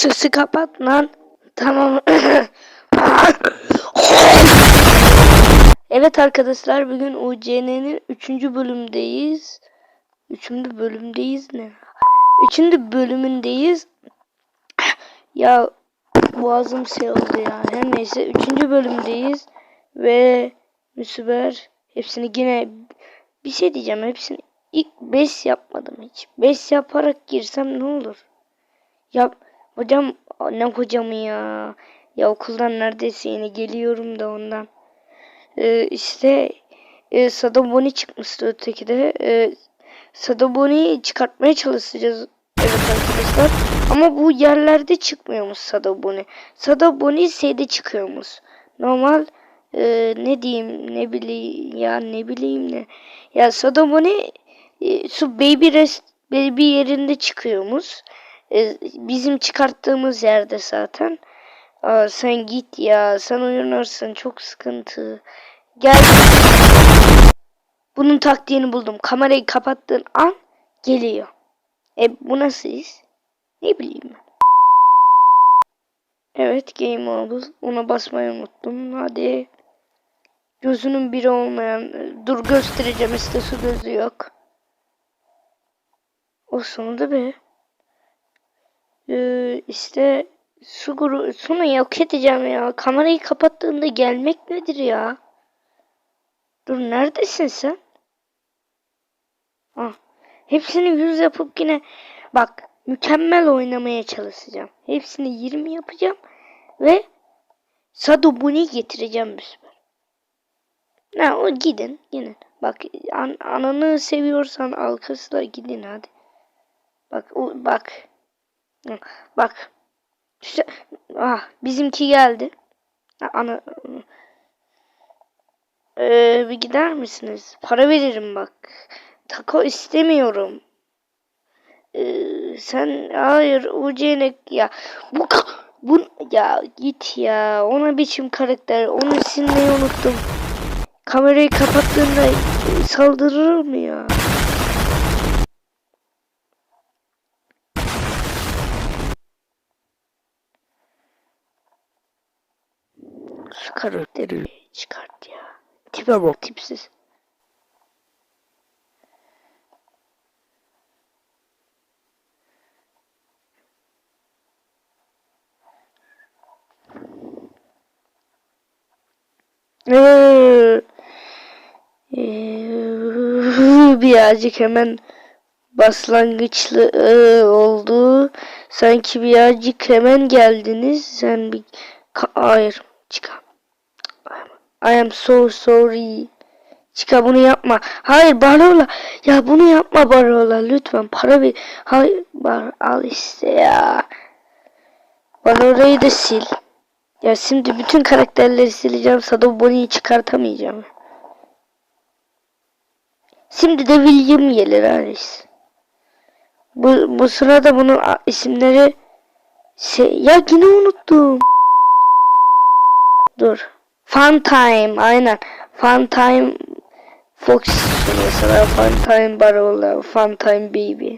sesi kapat lan. Tamam. evet arkadaşlar bugün UCN'nin 3. bölümdeyiz. 3. bölümdeyiz ne? 3. bölümündeyiz. ya boğazım şey oldu ya. Her neyse 3. bölümdeyiz. Ve Müsüber hepsini yine bir şey diyeceğim. Hepsini ilk 5 yapmadım hiç. 5 yaparak girsem ne olur? Ya hocam ne hocamı ya? Ya okuldan neredeyse yeni geliyorum da ondan. Ee, işte e, Sadaboni çıkmıştı öteki de. Ee, Sadaboni'yi çıkartmaya çalışacağız. Evet arkadaşlar. Ama bu yerlerde çıkmıyormuş Sadaboni. Sadaboni şeyde çıkıyormuş. Normal e, ne diyeyim ne bileyim ya ne bileyim ne. Ya Sadaboni e, su baby rest baby yerinde çıkıyormuş. E, bizim çıkarttığımız yerde zaten. Aa, sen git ya. Sen uyanırsın. Çok sıkıntı. Gel. Bunun taktiğini buldum. Kamerayı kapattığın an geliyor. E bu nasıl iş? Ne bileyim. Evet game oldu. Ona basmayı unuttum. Hadi. Gözünün biri olmayan. Dur göstereceğim. İşte su gözü yok. O sonunda be. Ee, işte su guru sonu yok edeceğim ya. Kamerayı kapattığında gelmek nedir ya? Dur neredesin sen? Ah. Hepsini yüz yapıp yine bak mükemmel oynamaya çalışacağım. Hepsini 20 yapacağım ve Sadobuni getireceğim bu sefer. Ne o gidin gidin. Bak an, ananı seviyorsan alkışla gidin hadi. Bak o bak. Bak. İşte, ah bizimki geldi. Ana ee, bir gider misiniz? Para veririm bak. Taco istemiyorum. Ee, sen hayır UC'ne ya bu bu ya git ya ona biçim karakter onu silmeyi unuttum. Kamerayı kapattığında saldırır mı ya? Şu karakteri çıkart ya. Tipe bak tipsiz. Ee, ee, birazcık hemen başlangıçlı ee, oldu. Sanki birazcık hemen geldiniz. Sen bir hayır çıkar. I am so sorry. Çıka bunu yapma. Hayır Barola. Ya bunu yapma Barola. Lütfen para ver. Hayır Bar al işte ya. Barola'yı da sil. Ya şimdi bütün karakterleri sileceğim. Sadoboni'yi çıkartamayacağım. Şimdi de William gelir Aris. Bu, bu sırada bunun isimleri şey, ya yine unuttum. Dur. Fun Time aynen. Fun Time Fox mesela Fun Time Barola, Fun Time Baby.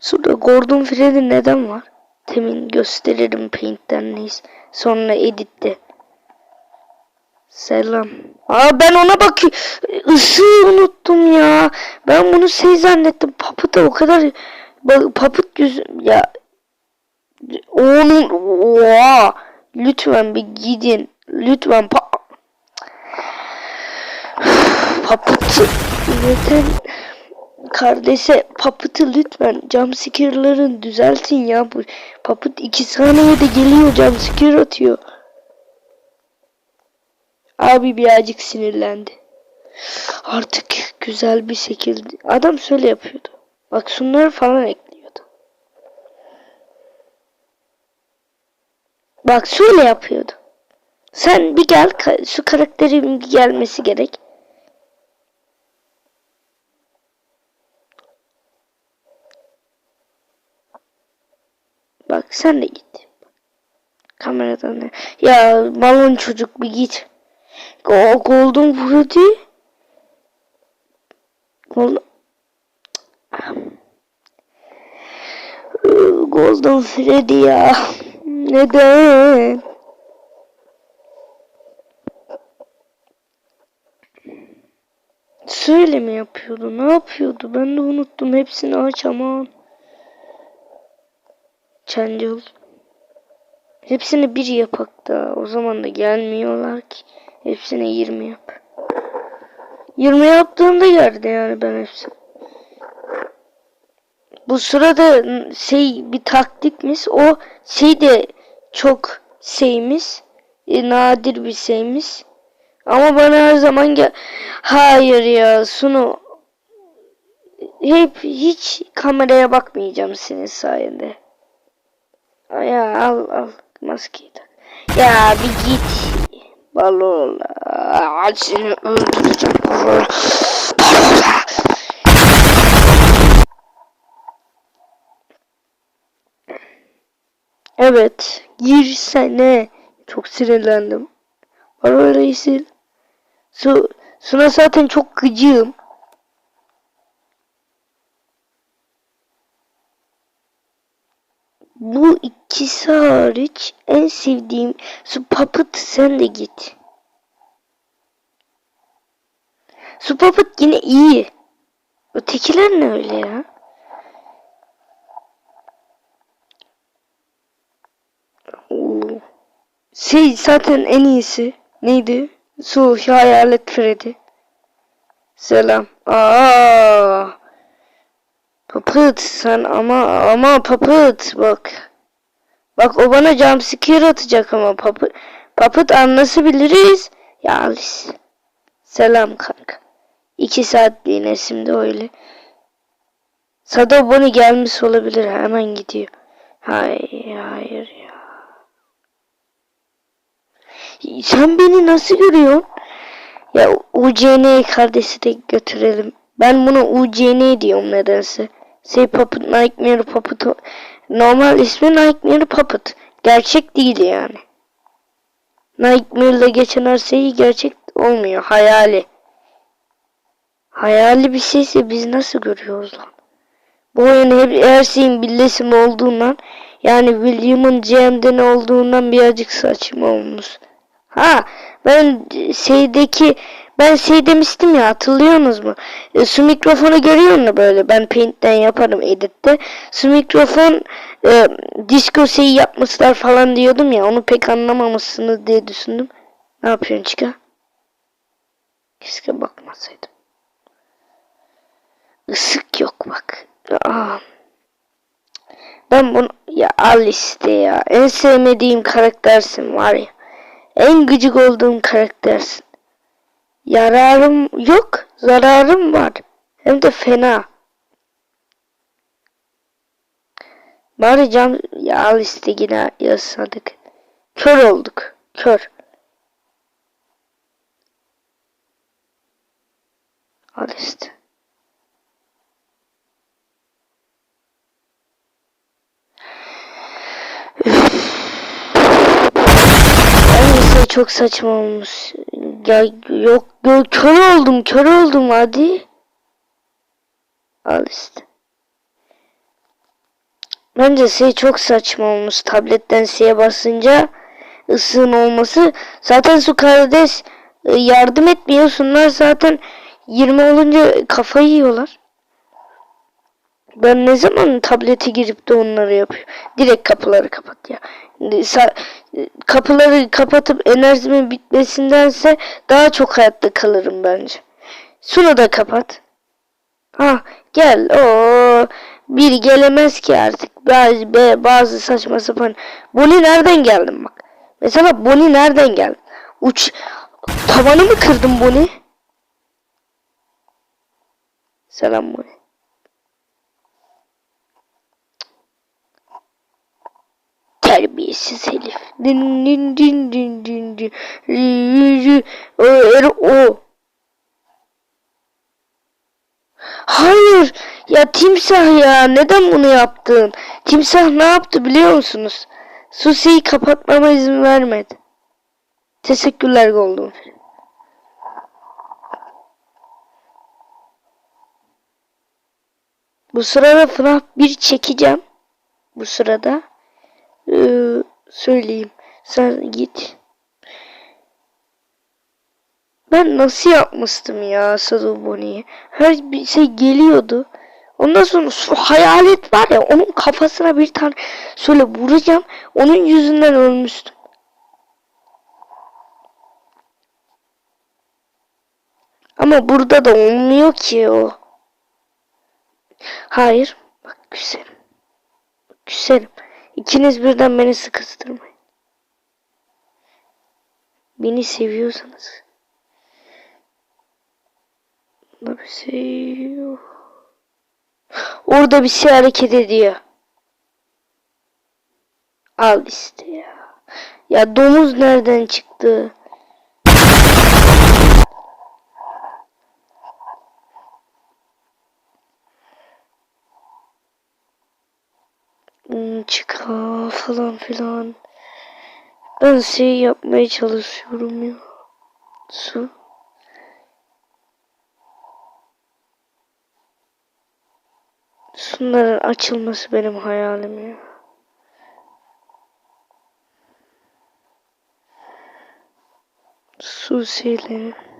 Şurada Gordon Freddy neden var? Temin gösteririm Paint'ten neyse. Sonra editte. Selam. Aa ben ona bakıyorum. Isığı unuttum ya. Ben bunu şey zannettim. Papıt da o kadar Bak papıt yüz ya. Onun oha. Lütfen bir gidin. Lütfen pa papıtı zaten kardeşe papıtı lütfen cam sikerlerin düzeltin ya bu. Papıt iki saniyede geliyor cam siker atıyor. Abi birazcık sinirlendi. Artık güzel bir şekilde adam şöyle yapıyordu Bak şunları falan ekliyordu. Bak şöyle yapıyordu. Sen bir gel şu karakterin gelmesi gerek. Bak sen de git. Kameradan ne? Ya balon çocuk bir git. Golden Freddy Golden... Golden Freddy ya. Neden? Söyle mi yapıyordu? Ne yapıyordu? Ben de unuttum. Hepsini aç aman. Çancıl. Hepsini bir yapak da. O zaman da gelmiyorlar ki. Hepsine 20 yap. 20 yaptığımda geldi yani ben hepsini. Bu sırada şey bir taktikmiş. O şey de çok şeyimiz. E, nadir bir şeyimiz. Ama bana her zaman gel... Hayır ya Sunu. Hep hiç kameraya bakmayacağım senin sayende. Ya al al maskeyi tak. Ya bir git. Balola. Seni öldüreceğim. Evet. Girsene. Çok sinirlendim. Balola sil. Su, Suna zaten çok gıcığım. Bu ikisi hariç en sevdiğim su Puppet sen de git. Su Puppet yine iyi. Ötekiler ne öyle ya? Şey zaten en iyisi. Neydi? Su hayalet Freddy. Selam. Aa. Papıt sen ama ama papıt bak. Bak o bana jumpscare atacak ama papıt. Papıt anlaşabiliriz. Ya. Selam kanka. İki saatliğine şimdi öyle. Sado Bonnie gelmiş olabilir. Hemen gidiyor. Hayır hayır ya. Sen beni nasıl görüyorsun? Ya UCN kardeşi de götürelim. Ben bunu UCN diyorum nedense. Şey Puppet Nightmare Puppet normal ismi Nightmare Puppet. Gerçek değil yani. Nightmare'la geçen her şey gerçek olmuyor. Hayali. Hayali bir şeyse biz nasıl görüyoruz lan? Bu oyun hep her şeyin birleşimi olduğundan yani William'ın GM'den olduğundan birazcık saçma olmuş. Ha ben şeydeki ben şey demiştim ya hatırlıyorsunuz mu? E, su mikrofonu görüyor musun böyle? Ben paint'ten yaparım editte. Su mikrofon e, disco şeyi yapmışlar falan diyordum ya. Onu pek anlamamışsınız diye düşündüm. Ne yapıyorsun çıka? Keşke bakmasaydım. Isık yok bak. Aa. Ben bunu ya al işte ya. En sevmediğim karaktersin var ya. En gıcık olduğum karaktersin. Yararım yok, zararım var. Hem de fena. Bari cam ya al işte yine yasadık. Kör olduk. Kör. Al işte. Bence çok saçma olmuş. Ya yok, yok kör oldum kör oldum hadi. Al işte. Bence şey çok saçma olmuş. Tabletten şeye basınca ısığın olması. Zaten su kardeş e, yardım etmiyor. Şunlar zaten 20 olunca kafayı yiyorlar. Ben ne zaman tablete girip de onları yapıyorum. Direkt kapıları kapat ya. Kapıları kapatıp enerjimin bitmesindense daha çok hayatta kalırım bence. Şunu da kapat. Ha gel. O biri gelemez ki artık. Bazı, bazı saçma sapan. Bonnie nereden geldin bak. Mesela Bonnie nereden geldi? Uç tavanı mı kırdın Bonnie? Selam Bonnie. Terbiyesiz herif. Din din din din din din. O. Hayır. Ya timsah ya. Neden bunu yaptın? Timsah ne yaptı biliyor musunuz? Susi'yi kapatmama izin vermedi. Teşekkürler Golden Bu sırada FNAF 1 çekeceğim. Bu sırada. Ee, söyleyeyim. Sen git. Ben nasıl yapmıştım ya Sadoboni'yi? Her bir şey geliyordu. Ondan sonra şu hayalet var ya onun kafasına bir tane şöyle vuracağım. Onun yüzünden ölmüştüm. Ama burada da olmuyor ki o. Hayır. Bak güzelim. Güzelim. İkiniz birden beni sıkıştırmayın. Beni seviyorsanız. Burada bir şey yok. Orada bir şey hareket ediyor. Al işte ya. Ya domuz nereden çıktı? Çıkar falan filan. Ben şey yapmaya çalışıyorum ya. Su. Şunların açılması benim hayalim ya. Su şeyleri.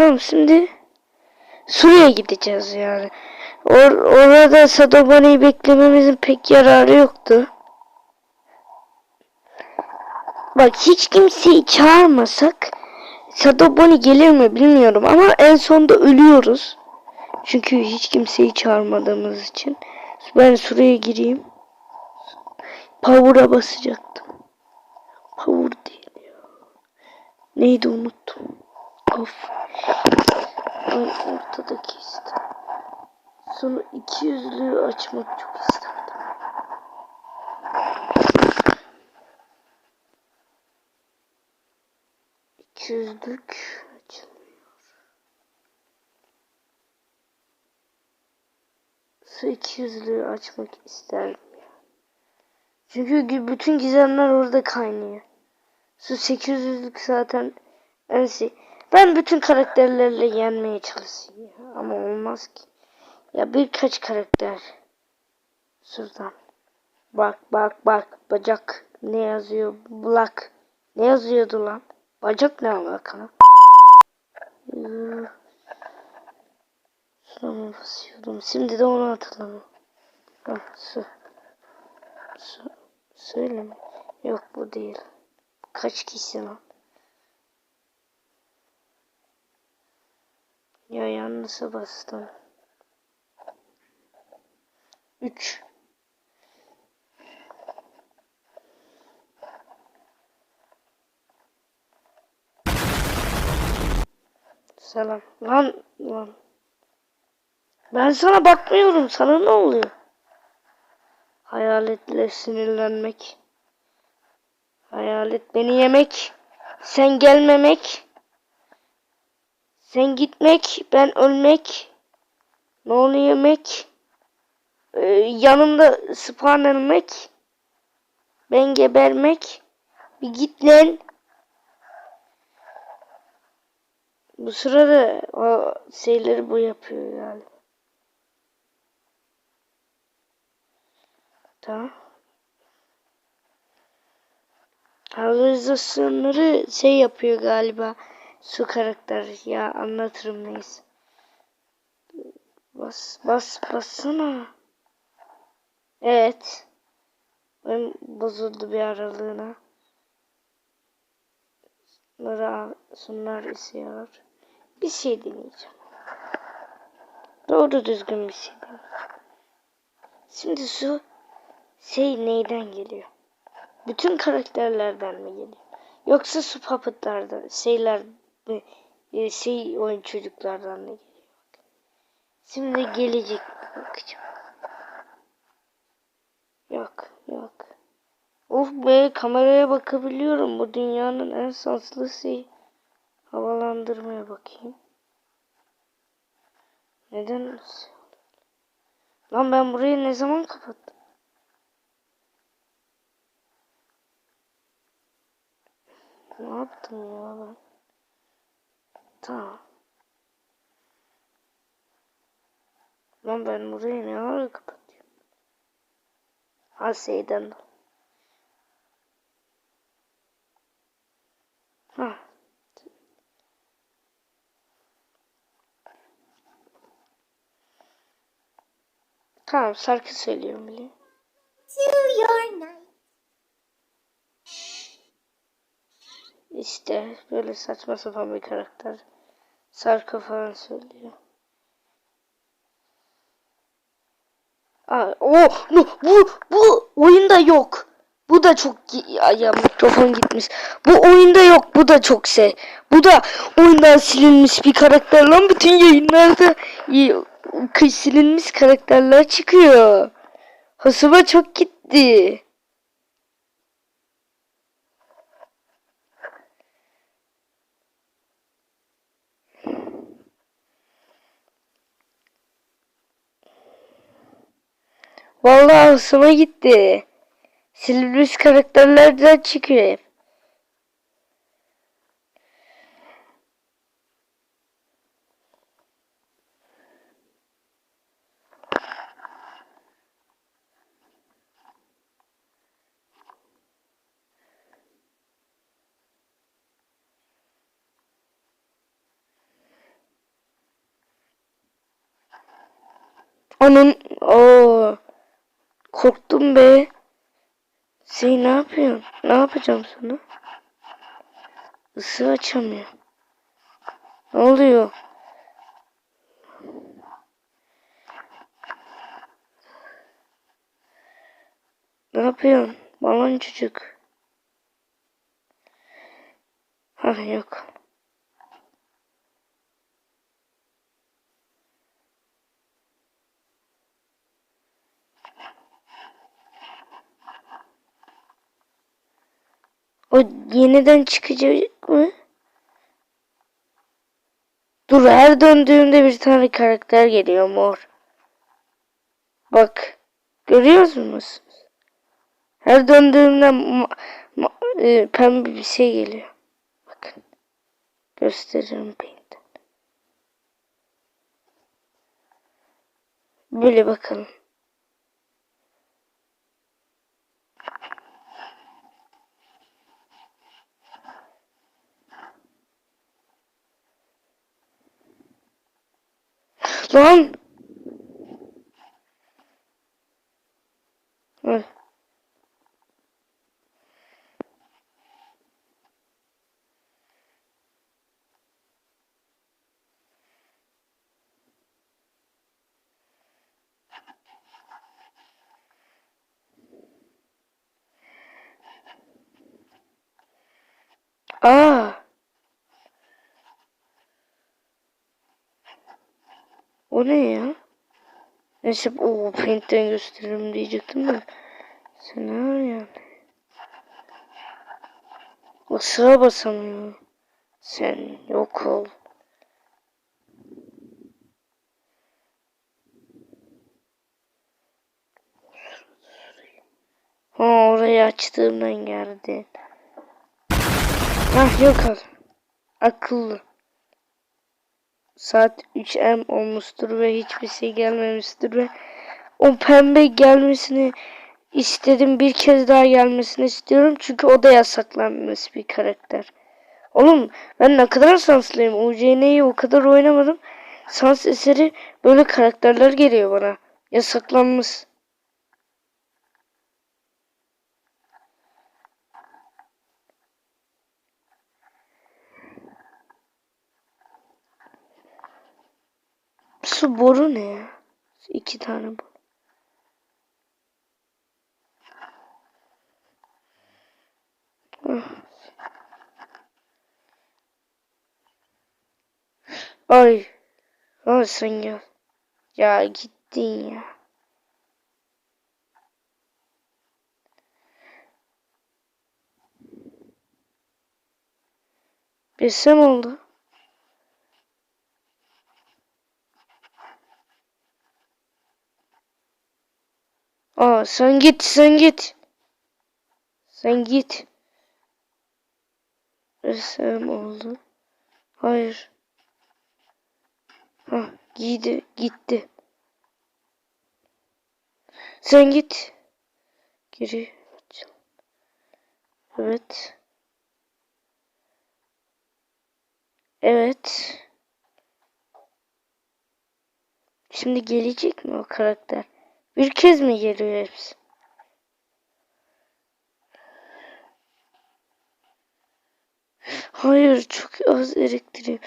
Tamam şimdi Suriye gideceğiz yani. Or orada Sadobani'yi beklememizin pek yararı yoktu. Bak hiç kimseyi çağırmasak Sadobani gelir mi bilmiyorum ama en sonunda ölüyoruz. Çünkü hiç kimseyi çağırmadığımız için. Ben şuraya gireyim. Power'a basacaktım. Power değil ya. Neydi unuttum. Of. Ben ortadaki işte. Sonra 200'lüğü açmak çok isterdim. İki yüzlük açılmıyor. Şu iki yüzlüğü açmak isterdim. Çünkü bütün gizemler orada kaynıyor. Şu 800'lük zaten en şey. Ben bütün karakterlerle yenmeye çalışayım. Ama olmaz ki. Ya birkaç karakter. Şuradan. Bak bak bak. Bacak. Ne yazıyor? Black. Ne yazıyordu lan? Bacak ne alaka lan? Ee, Şuna basıyordum? Şimdi de onu hatırlamıyorum. Ha, su. Su. Söyle mi? Yok bu değil. Kaç kişi lan? Ya yanlışa bastım. 3 Selam. Lan lan. Ben sana bakmıyorum. Sana ne oluyor? Hayaletle sinirlenmek. Hayalet beni yemek. Sen gelmemek. Sen gitmek. Ben ölmek. Ne oluyor yemek? Ee, yanımda spawnlanmak. Ben gebermek. Bir git lan. Bu sırada o şeyleri bu yapıyor yani. Tamam. Harmonizasyonları şey yapıyor galiba. Su karakter ya anlatırım neyse. Bas bas bassana. Evet. Benim bozuldu bir aralığına. Bunları sunlar istiyor. Bir şey deneyeceğim. Doğru düzgün bir şey deneyeceğim. Şimdi su şey neyden geliyor? Bütün karakterlerden mi geliyor? Yoksa su puppetlardan, şeyler mi, e, şey oyun çocuklardan mı geliyor? Şimdi gelecek bakacağım. Yok, yok. Of be kameraya bakabiliyorum. Bu dünyanın en şanslı şeyi. Havalandırmaya bakayım. Neden? Lan ben burayı ne zaman kapattım? Ne yaptım ya ben? Tamam. Lan ben burayı ne ara kapatıyorum? Ha şeyden. Ha. Tamam şarkı söylüyorum bile. to your night. İşte böyle saçma sapan bir karakter. Şarkı falan söylüyor. Aa, oh, no, bu bu oyunda yok. Bu da çok ya, ya mikrofon gitmiş. Bu oyunda yok. Bu da çok şey. Bu da oyundan silinmiş bir karakter lan. Bütün yayınlarda silinmiş karakterler çıkıyor. Hoşuma çok gitti. Vallahi hoşuma gitti. Silinmiş karakterlerden çıkıyor. Onun o korktum be. Şey ne yapıyorsun? Ne yapacağım sana? Isı açamıyor. Ne oluyor? Ne yapıyorsun? Balon çocuk. Ha yok. O yeniden çıkacak mı? Dur her döndüğümde bir tane karakter geliyor mor. Bak. Görüyor musunuz? Her döndüğümde e, pembe bir şey geliyor. Bakın. Gösteririm paint'ten. Böyle bakalım. Lan! Ay. Aa! O ne ya? Neyse o paint'ten gösteririm diyecektim de. Sen ne arıyorsun? Isığa basamıyor. Sen yok ol. Ha orayı açtığımdan geldi. Hah yok ol. Akıllı. Saat 3M olmuştur ve hiçbir şey gelmemiştir ve o pembe gelmesini istedim. Bir kez daha gelmesini istiyorum. Çünkü o da yasaklanmış bir karakter. Oğlum ben ne kadar şanslıyım. UCN'yi o kadar oynamadım. Sans eseri böyle karakterler geliyor bana. Yasaklanmış. Su boru ne ya? İki tane boru. Ay. Sen gel. Ya gittin ya. Bilsem oldu. Sen git sen git. Sen git. Ressam oldu. Hayır. Hah giydi gitti. Sen git. Geri. Evet. Evet. Şimdi gelecek mi o karakter? Bir kez mi geliyor hepsi? Hayır çok az elektriğim.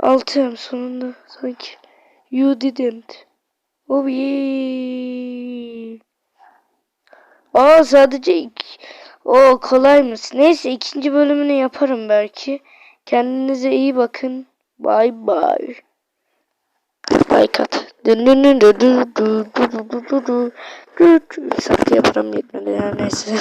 Altım sonunda sanki. You didn't. Oh yeah. Aa sadece iki. O kolaymış. Neyse ikinci bölümünü yaparım belki. Kendinize iyi bakın. Bye bye. Like at. Saklı yaparım yetmedi ya neyse.